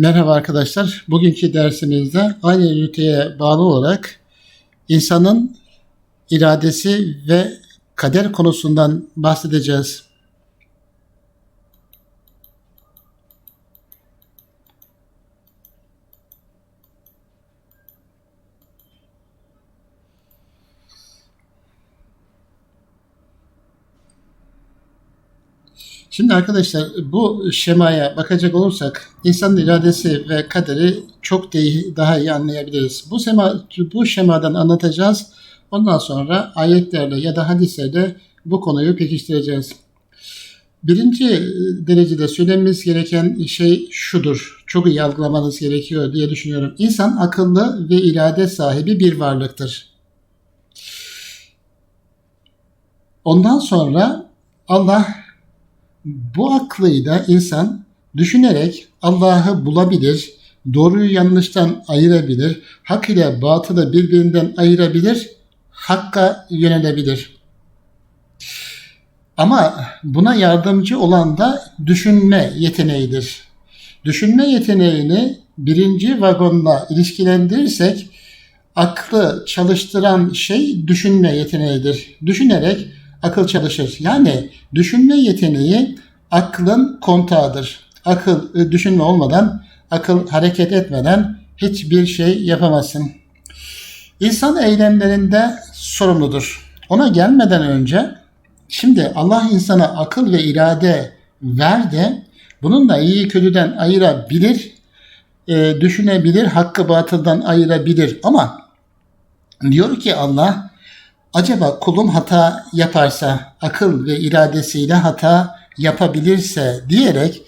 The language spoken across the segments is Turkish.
Merhaba arkadaşlar. Bugünkü dersimizde aynı üniteye bağlı olarak insanın iradesi ve kader konusundan bahsedeceğiz. Şimdi arkadaşlar bu şemaya bakacak olursak insanın iradesi ve kaderi çok daha iyi anlayabiliriz. Bu sema bu şemadan anlatacağız. Ondan sonra ayetlerle ya da hadislerle bu konuyu pekiştireceğiz. Birinci derecede söylememiz gereken şey şudur. Çok iyi algılamanız gerekiyor diye düşünüyorum. İnsan akıllı ve irade sahibi bir varlıktır. Ondan sonra Allah bu aklıyla insan düşünerek Allah'ı bulabilir, doğruyu yanlıştan ayırabilir, hak ile batılı birbirinden ayırabilir, hakka yönelebilir. Ama buna yardımcı olan da düşünme yeteneğidir. Düşünme yeteneğini birinci vagonla ilişkilendirirsek aklı çalıştıran şey düşünme yeteneğidir. Düşünerek akıl çalışır. Yani düşünme yeteneği aklın kontağıdır. Akıl e, düşünme olmadan, akıl hareket etmeden hiçbir şey yapamazsın. İnsan eylemlerinde sorumludur. Ona gelmeden önce şimdi Allah insana akıl ve irade verdi. Bununla iyi kötüden ayırabilir, e, düşünebilir, hakkı batıldan ayırabilir. Ama diyor ki Allah acaba kulum hata yaparsa, akıl ve iradesiyle hata yapabilirse diyerek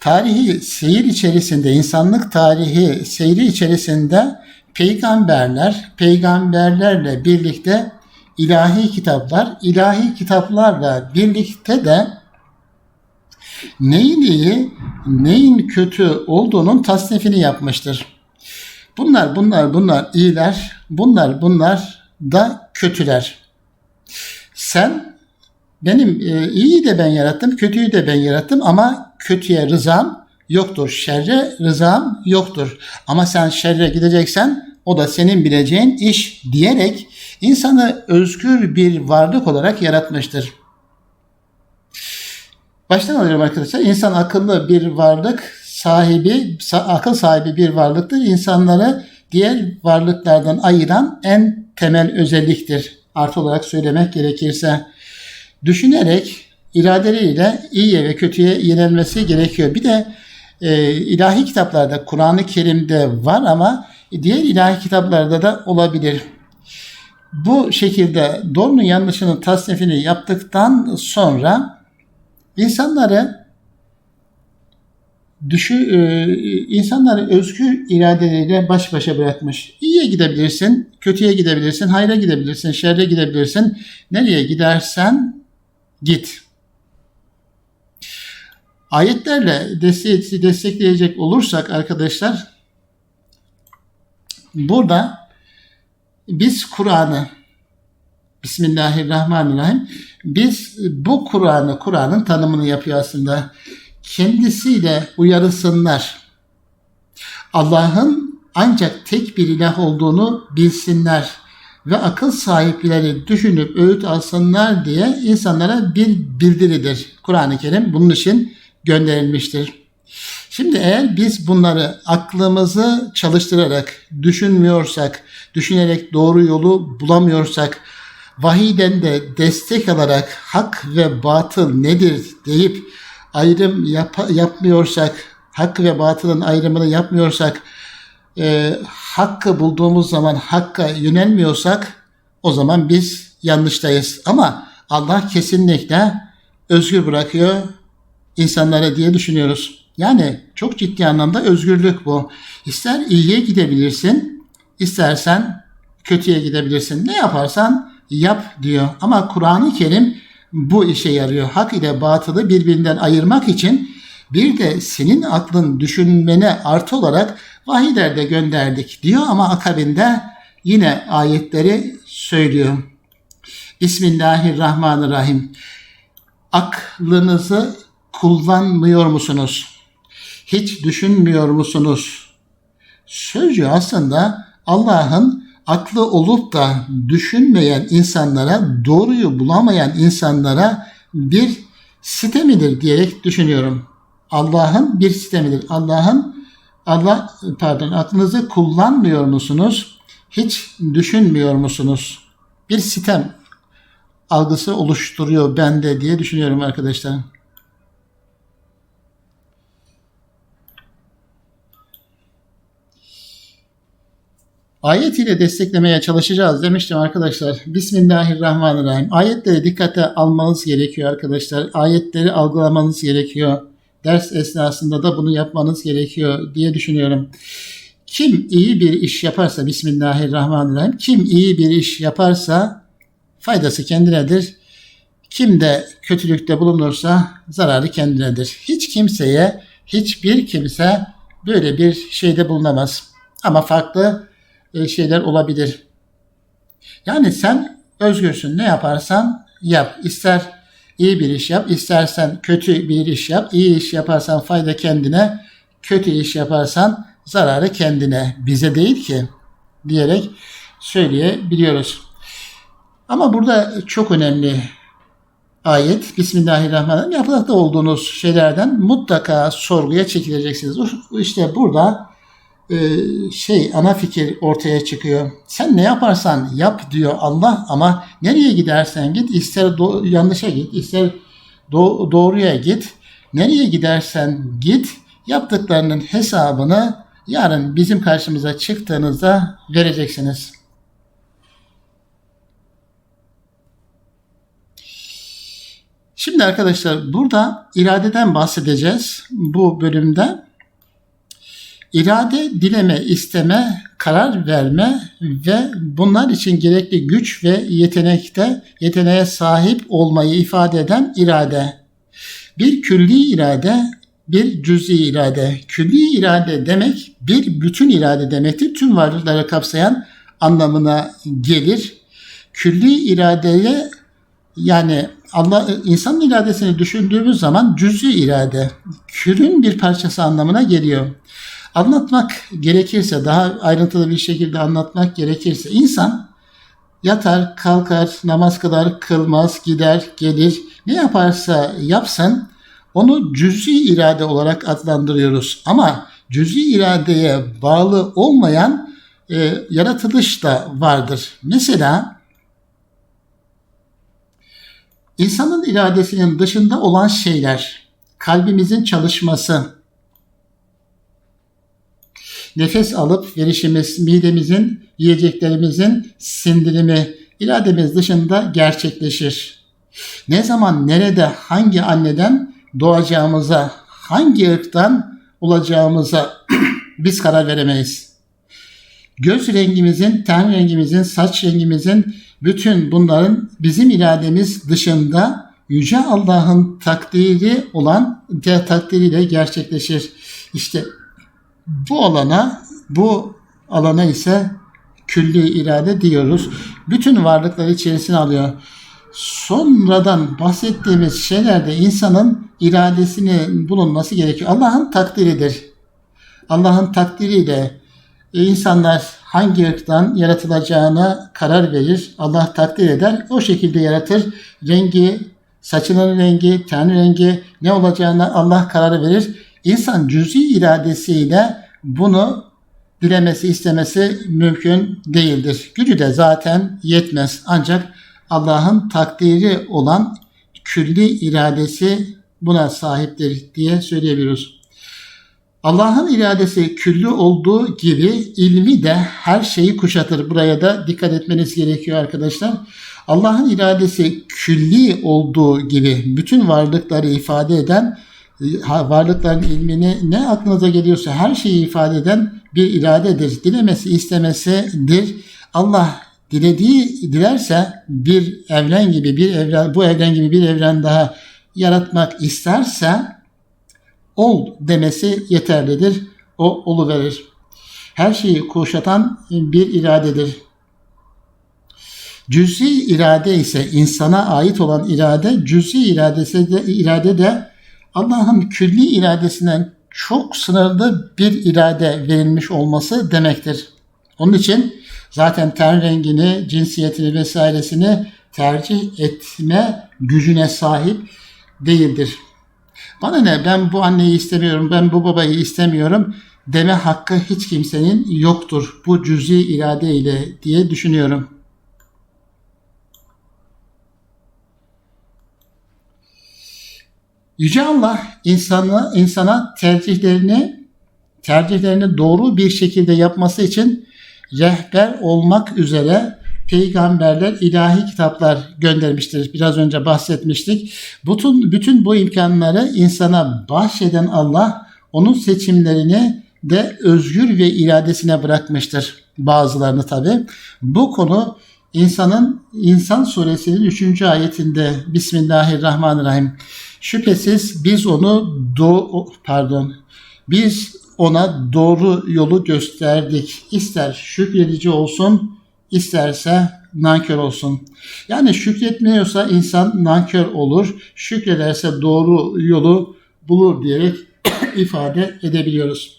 tarihi seyir içerisinde, insanlık tarihi seyri içerisinde peygamberler, peygamberlerle birlikte ilahi kitaplar, ilahi kitaplarla birlikte de neyin iyi, neyin kötü olduğunun tasnifini yapmıştır. Bunlar, bunlar, bunlar iyiler, bunlar, bunlar da kötüler. Sen benim e, iyiyi de ben yarattım, kötüyü de ben yarattım ama kötüye rızam yoktur. Şerre rızam yoktur. Ama sen şerre gideceksen o da senin bileceğin iş diyerek insanı özgür bir varlık olarak yaratmıştır. Baştan alıyorum arkadaşlar. İnsan akıllı bir varlık sahibi, akıl sahibi bir varlıktır. İnsanları diğer varlıklardan ayıran en temel özelliktir. Artı olarak söylemek gerekirse düşünerek iradeleriyle iyiye ve kötüye yenilmesi gerekiyor. Bir de e, ilahi kitaplarda Kur'an-ı Kerim'de var ama diğer ilahi kitaplarda da olabilir. Bu şekilde doğrunun yanlışının tasnifini yaptıktan sonra insanları düşü e, insanları özgür iradeleriyle baş başa bırakmış. İyiye gidebilirsin, kötüye gidebilirsin, hayra gidebilirsin, şerre gidebilirsin. Nereye gidersen git. Ayetlerle destekleyecek olursak arkadaşlar burada biz Kur'an'ı Bismillahirrahmanirrahim biz bu Kur'an'ı Kur'an'ın tanımını yapıyor aslında kendisiyle uyarısınlar. Allah'ın ancak tek bir ilah olduğunu bilsinler ve akıl sahipleri düşünüp öğüt alsınlar diye insanlara bir bildiridir. Kur'an-ı Kerim bunun için gönderilmiştir. Şimdi eğer biz bunları aklımızı çalıştırarak düşünmüyorsak, düşünerek doğru yolu bulamıyorsak, vahiden de destek alarak hak ve batıl nedir deyip ayrım yap yapmıyorsak, hak ve batılın ayrımını yapmıyorsak, e, hakkı bulduğumuz zaman hakka yönelmiyorsak o zaman biz yanlıştayız. Ama Allah kesinlikle özgür bırakıyor insanlara diye düşünüyoruz. Yani çok ciddi anlamda özgürlük bu. İster iyiye gidebilirsin, istersen kötüye gidebilirsin. Ne yaparsan yap diyor. Ama Kur'an-ı Kerim bu işe yarıyor. Hak ile batılı birbirinden ayırmak için bir de senin aklın düşünmene artı olarak vahiyler de gönderdik diyor ama akabinde yine ayetleri söylüyor. Bismillahirrahmanirrahim. Aklınızı kullanmıyor musunuz? hiç düşünmüyor musunuz? Sözcüğü aslında Allah'ın aklı olup da düşünmeyen insanlara, doğruyu bulamayan insanlara bir sitemidir diyerek düşünüyorum. Allah'ın bir sitemidir. Allah'ın Allah pardon aklınızı kullanmıyor musunuz? Hiç düşünmüyor musunuz? Bir sitem algısı oluşturuyor bende diye düşünüyorum arkadaşlar. Ayet ile desteklemeye çalışacağız demiştim arkadaşlar. Bismillahirrahmanirrahim. Ayetleri dikkate almanız gerekiyor arkadaşlar. Ayetleri algılamanız gerekiyor. Ders esnasında da bunu yapmanız gerekiyor diye düşünüyorum. Kim iyi bir iş yaparsa Bismillahirrahmanirrahim. Kim iyi bir iş yaparsa faydası kendinedir. Kim de kötülükte bulunursa zararı kendinedir. Hiç kimseye, hiçbir kimse böyle bir şeyde bulunamaz. Ama farklı şeyler olabilir. Yani sen özgürsün. Ne yaparsan yap. İster iyi bir iş yap, istersen kötü bir iş yap. İyi iş yaparsan fayda kendine, kötü iş yaparsan zararı kendine. Bize değil ki diyerek söyleyebiliyoruz. Ama burada çok önemli ayet Bismillahirrahmanirrahim yapmakta olduğunuz şeylerden mutlaka sorguya çekileceksiniz. İşte burada e, şey ana fikir ortaya çıkıyor. Sen ne yaparsan yap diyor Allah ama nereye gidersen git ister do- yanlışa git ister do- doğruya git. Nereye gidersen git yaptıklarının hesabını yarın bizim karşımıza çıktığınızda vereceksiniz. Şimdi arkadaşlar burada iradeden bahsedeceğiz bu bölümde. İrade, dileme, isteme, karar verme ve bunlar için gerekli güç ve yetenekte yeteneğe sahip olmayı ifade eden irade. Bir külli irade, bir cüz'i irade. Külli irade demek bir bütün irade demektir. Tüm varlıkları kapsayan anlamına gelir. Külli iradeye yani Allah insan iradesini düşündüğümüz zaman cüz'i irade, külün bir parçası anlamına geliyor. Anlatmak gerekirse, daha ayrıntılı bir şekilde anlatmak gerekirse insan yatar, kalkar, namaz kılar, kılmaz, gider, gelir. Ne yaparsa yapsın onu cüz'i irade olarak adlandırıyoruz. Ama cüz'i iradeye bağlı olmayan e, yaratılış da vardır. Mesela insanın iradesinin dışında olan şeyler, kalbimizin çalışması, nefes alıp verişimiz, midemizin, yiyeceklerimizin sindirimi irademiz dışında gerçekleşir. Ne zaman, nerede, hangi anneden doğacağımıza, hangi ırktan olacağımıza biz karar veremeyiz. Göz rengimizin, ten rengimizin, saç rengimizin bütün bunların bizim irademiz dışında Yüce Allah'ın takdiri olan takdiriyle gerçekleşir. İşte bu alana, bu alana ise külli irade diyoruz. Bütün varlıkları içerisine alıyor. Sonradan bahsettiğimiz şeylerde insanın iradesinin bulunması gerekiyor. Allah'ın takdiridir. Allah'ın takdiriyle insanlar hangi ırktan yaratılacağına karar verir. Allah takdir eder. O şekilde yaratır. Rengi, saçının rengi, ten rengi ne olacağına Allah karar verir. İnsan cüzi iradesiyle bunu dilemesi, istemesi mümkün değildir. Gücü de zaten yetmez. Ancak Allah'ın takdiri olan külli iradesi buna sahiptir diye söyleyebiliyoruz. Allah'ın iradesi küllü olduğu gibi ilmi de her şeyi kuşatır. Buraya da dikkat etmeniz gerekiyor arkadaşlar. Allah'ın iradesi külli olduğu gibi bütün varlıkları ifade eden varlıkların ilmini ne aklınıza geliyorsa her şeyi ifade eden bir iradedir. Dilemesi istemesidir. Allah dilediği dilerse bir evren gibi bir evren bu evren gibi bir evren daha yaratmak isterse ol demesi yeterlidir. O olu verir. Her şeyi kuşatan bir iradedir. Cüz'i irade ise insana ait olan irade, cüz'i iradesi de, irade de Allah'ın külli iradesinden çok sınırlı bir irade verilmiş olması demektir. Onun için zaten ten rengini, cinsiyetini vesairesini tercih etme gücüne sahip değildir. Bana ne ben bu anneyi istemiyorum, ben bu babayı istemiyorum deme hakkı hiç kimsenin yoktur bu cüzi irade ile diye düşünüyorum. Yüce Allah insana, insana tercihlerini tercihlerini doğru bir şekilde yapması için rehber olmak üzere peygamberler, ilahi kitaplar göndermiştir. Biraz önce bahsetmiştik. Bütün bütün bu imkanları insana bahşeden Allah onun seçimlerini de özgür ve iradesine bırakmıştır. Bazılarını tabi. Bu konu insanın İnsan suresinin 3. ayetinde Bismillahirrahmanirrahim. Şüphesiz biz onu do pardon biz ona doğru yolu gösterdik. İster şükredici olsun, isterse nankör olsun. Yani şükretmiyorsa insan nankör olur, şükrederse doğru yolu bulur diyerek ifade edebiliyoruz.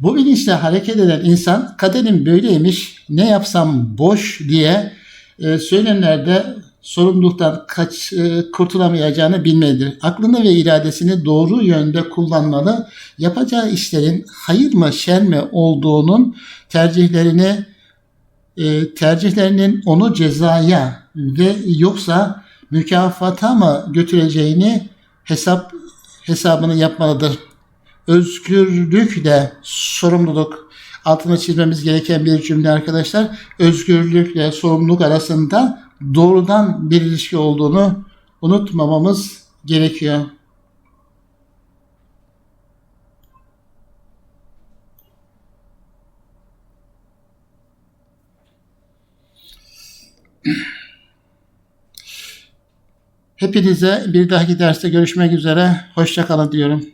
Bu bilinçle hareket eden insan kaderim böyleymiş, ne yapsam boş diye e, söylemlerde sorumluluktan kaç e, kurtulamayacağını bilmelidir. Aklını ve iradesini doğru yönde kullanmalı. Yapacağı işlerin hayır mı şer mi olduğunun tercihlerini e, tercihlerinin onu cezaya ve yoksa mükafata mı götüreceğini hesap hesabını yapmalıdır. Özgürlükle sorumluluk altına çizmemiz gereken bir cümle arkadaşlar. Özgürlükle sorumluluk arasında doğrudan bir ilişki olduğunu unutmamamız gerekiyor. Hepinize bir dahaki derste görüşmek üzere. Hoşçakalın diyorum.